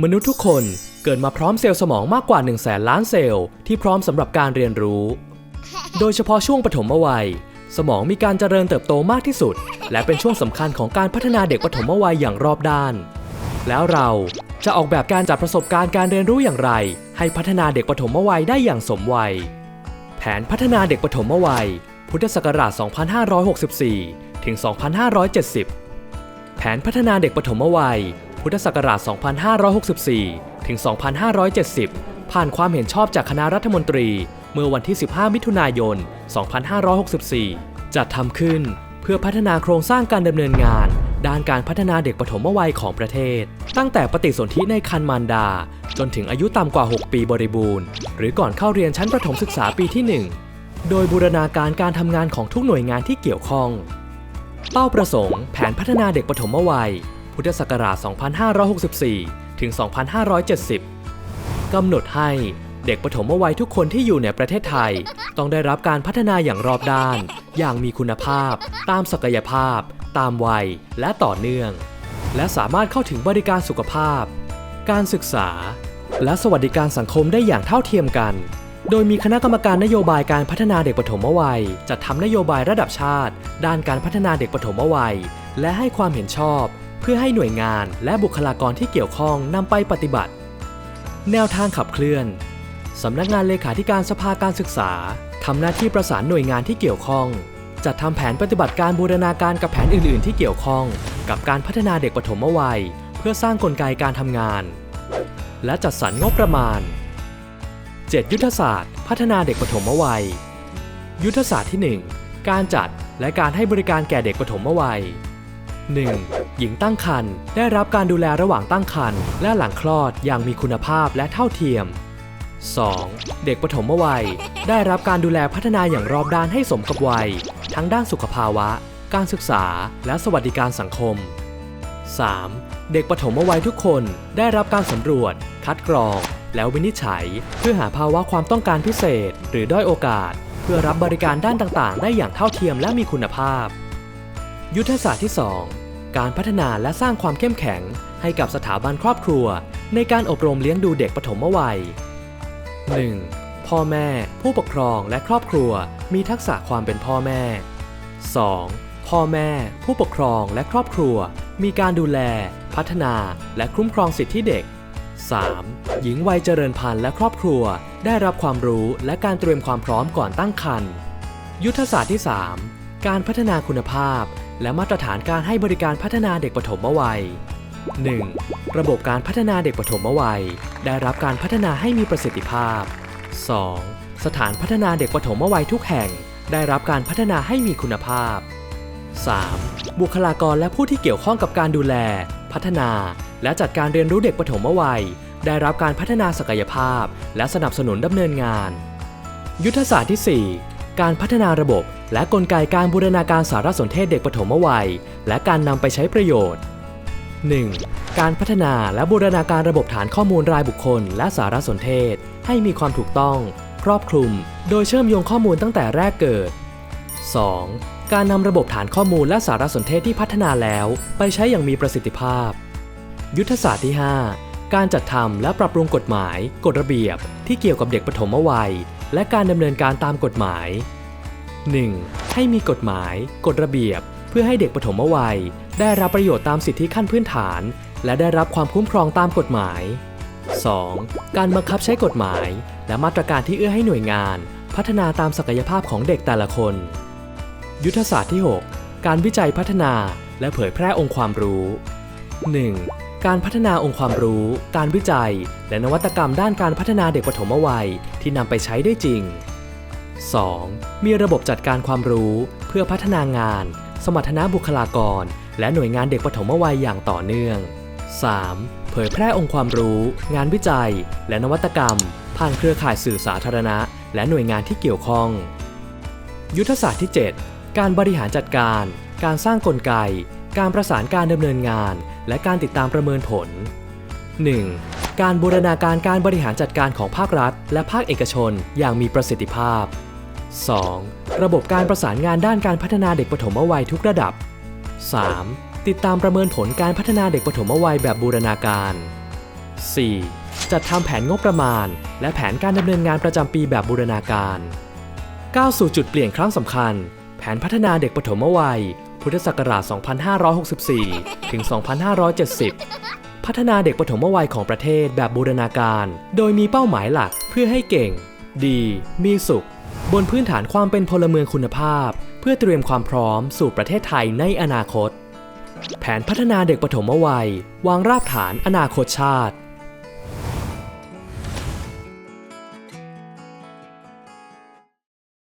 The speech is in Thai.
มนุษย์ทุกคนเกิดมาพร้อมเซลล์สมองมากกว่า 1 0 0 0 0แสนล้านเซลล์ที่พร้อมสำหรับการเรียนรู้ โดยเฉพาะช่วงปฐมวัย สมองมีการเจริญเติบโตมากที่สุด และเป็นช่วงสำคัญของการพัฒนาเด็กปฐมวัยอย่างรอบด้าน แล้วเราจะออกแบบการจัดประสบการณ์การเรียนรู้อย่างไร ให้พัฒนาเด็กปฐมวัยได้อย่างสมวัย แผนพัฒนาเด็กปฐมวัย พุทธศักราช 2564 ถึง 2570 แผนพัฒนาเด็กปฐมวัย พุทธศักราช 2564 ถึง 2570 ผ่านความเห็นชอบจากคณะรัฐมนตรี เมื่อวันที่ 15 มิถุนายน 2564 จัดทำขึ้นเพื่อพัฒนาโครงสร้างการดำเนินงาน ด้านการพัฒนาเด็กปฐมวัยของประเทศ ตั้งแต่ปฏิสนธิในคันมารดา จนถึงอายุต่ำกว่า 6 ปีบริบูรณ์ หรือก่อนเข้าเรียนชั้นประถมศึกษาปีที่ 1 โดยบูรณาการการทำงานของทุกหน่วยงานที่เกี่ยวข้อง เป้าประสงค์ แผนพัฒนาเด็กปฐมวัย พุทธศักราช 2564 ถึง 2570 กำหนดให้เด็กปฐมวัยทุกคนที่อยู่ในประเทศไทย ต้องได้รับการพัฒนาอย่างรอบด้าน อย่างมีคุณภาพ ตามศักยภาพ ตามวัย และต่อเนื่อง และสามารถเข้าถึงบริการสุขภาพ การศึกษา และสวัสดิการสังคมได้อย่างเท่าเทียมกัน โดยมีคณะกรรมการนโยบายการพัฒนาเด็กปฐมวัยจัดทำนโยบายระดับชาติ ด้านการพัฒนาเด็กปฐมวัย และให้ความเห็นชอบ เพื่อให้หน่วยงานและบุคลากรที่เกี่ยวข้องนำไปปฏิบัติ แนวทางขับเคลื่อนสำนักงานเลขาธิการสภาการศึกษาทำหน้าที่ประสานหน่วยงานที่เกี่ยวข้อง จัดทำแผนปฏิบัติการบูรณาการกับแผนอื่น ๆ ที่เกี่ยวข้อง กับการพัฒนาเด็กปฐมวัย เพื่อสร้างกลไกการทำงาน และจัดสรรงบประมาณ 7 ยุทธศาสตร์ พัฒนาเด็กปฐมวัย ยุทธศาสตร์ที่ 1 การจัดและการให้บริการแก่เด็กปฐมวัย 1. หญิงตั้งครรภ์ได้รับการดูแลระหว่างตั้งครรภ์และหลังคลอดอย่างมีคุณภาพและเท่าเทียม 2. เด็กปฐมวัย ได้รับการดูแลพัฒนาอย่างรอบด้านให้สมกับวัย ทั้งด้านสุขภาวะ การศึกษา และสวัสดิการสังคม 3. เด็กปฐมวัยทุกคนได้รับการสำรวจ คัดกรอง แล้ววินิจฉัย เพื่อหาภาวะความต้องการพิเศษ หรือด้อยโอกาส เพื่อรับบริการด้านต่างๆ ได้อย่างเท่าเทียมและมีคุณภาพ ยุทธศาสตร์ที่ 2 การพัฒนาและสร้างความเข้มแข็ง ให้กับสถาบันครอบครัว ในการอบรมเลี้ยงดูเด็กปฐมวัย 1. พ่อแม่ ผู้ปกครองและครอบครัวมีทักษะความเป็นพ่อแม่ 2. พ่อแม่ ผู้ปกครองและครอบครัว มีการดูแล พัฒนา และคุ้มครองสิทธิเด็ก 3. หญิงวัยเจริญพันธุ์และครอบครัว ได้รับความรู้และการเตรียมความพร้อมก่อนตั้งครรภ์ยุทธศาสตร์ที่ 3 การพัฒนาคุณภาพ และมาตรฐานการให้บริการพัฒนาเด็กปฐมวัย 1. ระบบการพัฒนาเด็กปฐมวัย ได้รับการพัฒนาให้มีประสิทธิภาพ 2. สถานพัฒนาเด็กปฐมวัยทุกแห่ง ได้รับการพัฒนาให้มีคุณภาพ 3. บุคลากรและผู้ที่เกี่ยวข้องกับการดูแล พัฒนา และจัดการเรียนรู้เด็กปฐมวัย ได้รับการพัฒนาศักยภาพ และสนับสนุนดำเนินงาน ยุทธศาสตร์ที่ 4 การพัฒนาระบบ และกลไกการบูรณาการสารสนเทศเด็กปฐมวัย และการนำไปใช้ประโยชน์ 1. การพัฒนาและบูรณาการระบบฐานข้อมูลรายบุคคล และสารสนเทศ ให้มีความถูกต้อง ครอบคลุม โดยเชื่อมโยงข้อมูลตั้งแต่แรกเกิด 2. การนำระบบฐานข้อมูลและสารสนเทศที่พัฒนาแล้ว ไปใช้อย่างมีประสิทธิภาพ ยุทธศาสตร์ที่ 5 การจัดทำและปรับปรุงกฎหมาย กฎระเบียบ ที่เกี่ยวกับเด็กปฐมวัย และการดำเนินการตามกฎหมาย 1. ให้มีกฎหมาย กฎระเบียบ เพื่อให้เด็กปฐมวัย ได้รับประโยชน์ตามสิทธิขั้นพื้นฐาน และได้รับความคุ้มครองตามกฎหมาย 2. การบังคับใช้กฎหมาย และมาตรการที่เอื้อให้หน่วยงาน พัฒนาตามศักยภาพของเด็กแต่ละคน ยุทธศาสตร์ที่ 6 การวิจัยพัฒนาและเผยแพร่องค์ความรู้ 1. การพัฒนาองค์ความรู้ การวิจัย และนวัตกรรมด้านการพัฒนาเด็กปฐมวัย ที่นำไปใช้ได้จริง 2. มีระบบจัดการความรู้เพื่อพัฒนางาน สมรรถนะบุคลากร และหน่วยงานเด็กปฐมวัยอย่างต่อเนื่อง 3. เผยแพร่องค์ความรู้ งานวิจัย และนวัตกรรม ผ่านเครือข่ายสื่อสาธารณะ และหน่วยงานที่เกี่ยวข้อง ยุทธศาสตร์ที่ 7 การบริหารจัดการ การสร้างกลไก การประสานการดำเนินงาน และการติดตามประเมินผล 1. การบูรณาการการบริหารจัดการของภาครัฐ และภาคเอกชนอย่างมีประสิทธิภาพ 2. ระบบการประสานงานด้านการพัฒนาเด็กปฐมวัยทุกระดับ 3. ติดตามประเมินผลการพัฒนาเด็กปฐมวัยแบบบูรณาการ 4. จัดทำแผนงบประมาณ และแผนการดำเนินงานประจำปีแบบบูรณาการก้าวสู่จุดเปลี่ยนครั้งสำคัญ แผนพัฒนาเด็กปฐมวัย พุทธศักราช 2564 ถึง 2570 พัฒนาเด็กปฐมวัยของประเทศแบบบูรณาการ โดยมีเป้าหมายหลักเพื่อให้เก่ง ดี มีสุข บนพื้นฐานความเป็นพลเมืองคุณภาพ เพื่อเตรียมความพร้อมสู่ประเทศไทยในอนาคต แผนพัฒนาเด็กปฐมวัย วางรากฐานอนาคตชาติ